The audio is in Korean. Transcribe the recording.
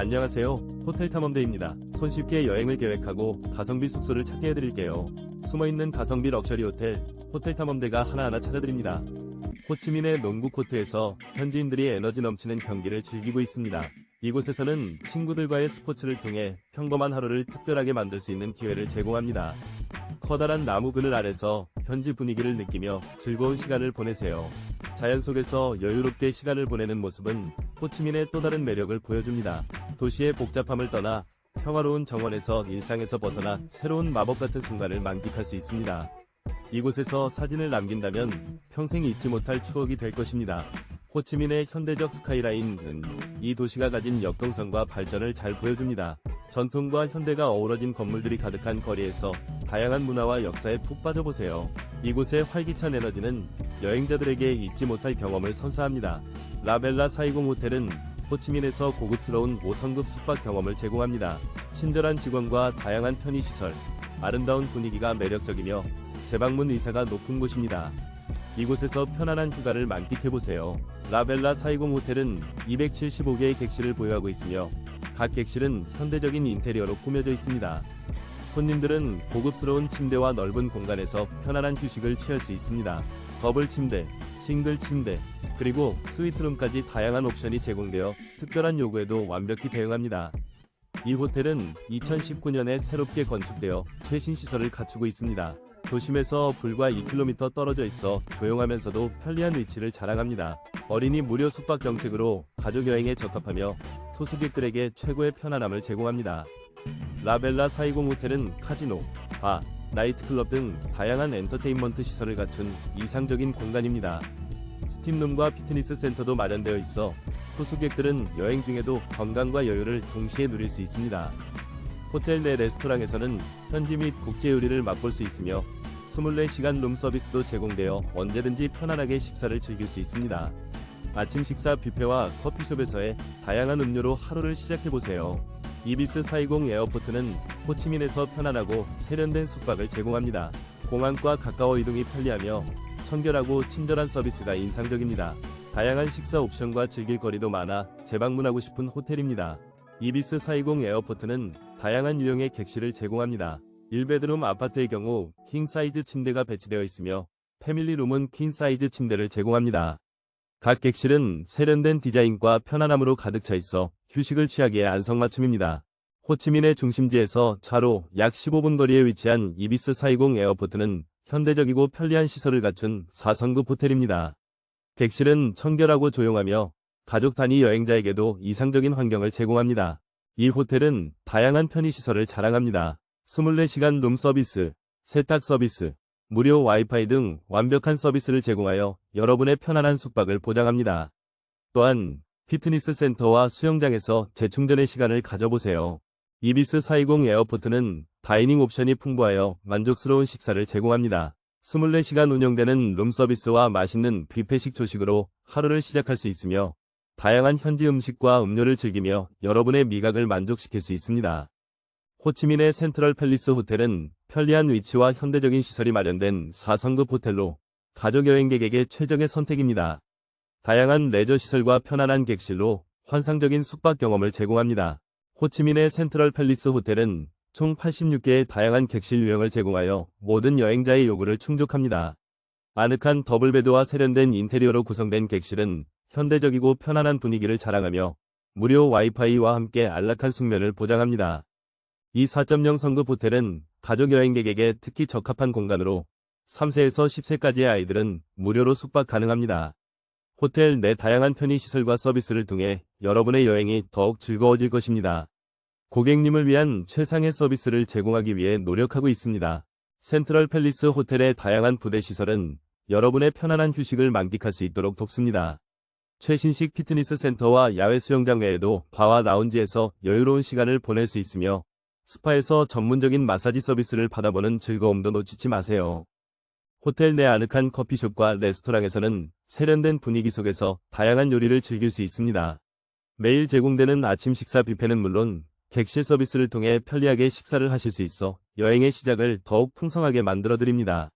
안녕하세요. 호텔 탐험대입니다. 손쉽게 여행을 계획하고 가성비 숙소를 찾게 해드릴게요. 숨어있는 가성비 럭셔리 호텔, 호텔 탐험대가 하나하나 찾아드립니다. 호치민의 농구 코트에서 현지인들이 에너지 넘치는 경기를 즐기고 있습니다. 이곳에서는 친구들과의 스포츠를 통해 평범한 하루를 특별하게 만들 수 있는 기회를 제공합니다. 커다란 나무 그늘 아래서 현지 분위기를 느끼며 즐거운 시간을 보내세요. 자연 속에서 여유롭게 시간을 보내는 모습은 호치민의 또 다른 매력을 보여줍니다. 도시의 복잡함을 떠나 평화로운 정원에서 일상에서 벗어나 새로운 마법 같은 순간을 만끽할 수 있습니다. 이곳에서 사진을 남긴다면 평생 잊지 못할 추억이 될 것입니다. 호치민의 현대적 스카이라인은 이 도시가 가진 역동성과 발전을 잘 보여줍니다. 전통과 현대가 어우러진 건물들이 가득한 거리에서 다양한 문화와 역사에 푹 빠져보세요. 이곳의 활기찬 에너지는 여행자들에게 잊지 못할 경험을 선사합니다. 라벨라 사이공 호텔은 호치민에서 고급스러운 5성급 숙박 경험을 제공합니다. 친절한 직원과 다양한 편의시설, 아름다운 분위기가 매력적이며 재방문 의사가 높은 곳입니다. 이곳에서 편안한 휴가를 만끽해보세요. 라벨라 사이공 호텔은 275개의 객실을 보유하고 있으며 각 객실은 현대적인 인테리어로 꾸며져 있습니다. 손님들은 고급스러운 침대와 넓은 공간에서 편안한 휴식을 취할 수 있습니다. 더블 침대, 싱글 침대, 그리고 스위트룸까지 다양한 옵션이 제공되어 특별한 요구에도 완벽히 대응합니다. 이 호텔은 2019년에 새롭게 건축되어 최신 시설을 갖추고 있습니다. 도심에서 불과 2km 떨어져 있어 조용하면서도 편리한 위치를 자랑합니다. 어린이 무료 숙박 정책으로 가족 여행에 적합하며 투숙객들에게 최고의 편안함을 제공합니다. 라벨라 사이공 호텔은 카지노, 바, 나이트클럽 등 다양한 엔터테인먼트 시설을 갖춘 이상적인 공간입니다. 스팀룸과 피트니스 센터도 마련되어 있어 투숙객들은 여행 중에도 건강과 여유를 동시에 누릴 수 있습니다. 호텔 내 레스토랑에서는 현지 및 국제 요리를 맛볼 수 있으며 24시간 룸 서비스도 제공되어 언제든지 편안하게 식사를 즐길 수 있습니다. 아침 식사 뷔페와 커피숍에서의 다양한 음료로 하루를 시작해보세요. 이비스 420 에어포트는 호치민에서 편안하고 세련된 숙박을 제공합니다. 공항과 가까워 이동이 편리하며 청결하고 친절한 서비스가 인상적입니다. 다양한 식사 옵션과 즐길 거리도 많아 재방문하고 싶은 호텔입니다. 이비스 420 에어포트는 다양한 유형의 객실을 제공합니다. 1베드룸 아파트의 경우 킹 사이즈 침대가 배치되어 있으며 패밀리룸은 퀸 사이즈 침대를 제공합니다. 각 객실은 세련된 디자인과 편안함으로 가득 차 있어 휴식을 취하기에 안성맞춤입니다. 호치민의 중심지에서 차로 약 15분 거리에 위치한 이비스 420 에어포트는 현대적이고 편리한 시설을 갖춘 4성급 호텔입니다. 객실은 청결하고 조용하며 가족 단위 여행자에게도 이상적인 환경을 제공합니다. 이 호텔은 다양한 편의시설을 자랑합니다. 24시간 룸 서비스, 세탁 서비스, 무료 와이파이 등 완벽한 서비스를 제공하여 여러분의 편안한 숙박을 보장합니다. 또한 피트니스 센터와 수영장에서 재충전의 시간을 가져보세요. 이비스 420 에어포트는 다이닝 옵션이 풍부하여 만족스러운 식사를 제공합니다. 24시간 운영되는 룸 서비스와 맛있는 뷔페식 조식으로 하루를 시작할 수 있으며 다양한 현지 음식과 음료를 즐기며 여러분의 미각을 만족시킬 수 있습니다. 호치민의 센트럴 팰리스 호텔은 편리한 위치와 현대적인 시설이 마련된 4성급 호텔로 가족 여행객에게 최적의 선택입니다. 다양한 레저 시설과 편안한 객실로 환상적인 숙박 경험을 제공합니다. 호치민의 센트럴 팰리스 호텔은 총 86개의 다양한 객실 유형을 제공하여 모든 여행자의 요구를 충족합니다. 아늑한 더블베드와 세련된 인테리어로 구성된 객실은 현대적이고 편안한 분위기를 자랑하며 무료 와이파이와 함께 안락한 숙면을 보장합니다. 이 4.0 성급 호텔은 가족 여행객에게 특히 적합한 공간으로 3세에서 10세까지의 아이들은 무료로 숙박 가능합니다. 호텔 내 다양한 편의시설과 서비스를 통해 여러분의 여행이 더욱 즐거워질 것입니다. 고객님을 위한 최상의 서비스를 제공하기 위해 노력하고 있습니다. 센트럴 팰리스 호텔의 다양한 부대 시설은 여러분의 편안한 휴식을 만끽할 수 있도록 돕습니다. 최신식 피트니스 센터와 야외 수영장 외에도 바와 라운지에서 여유로운 시간을 보낼 수 있으며 스파에서 전문적인 마사지 서비스를 받아보는 즐거움도 놓치지 마세요. 호텔 내 아늑한 커피숍과 레스토랑에서는 세련된 분위기 속에서 다양한 요리를 즐길 수 있습니다. 매일 제공되는 아침 식사 뷔페는 물론 객실 서비스를 통해 편리하게 식사를 하실 수 있어 여행의 시작을 더욱 풍성하게 만들어 드립니다.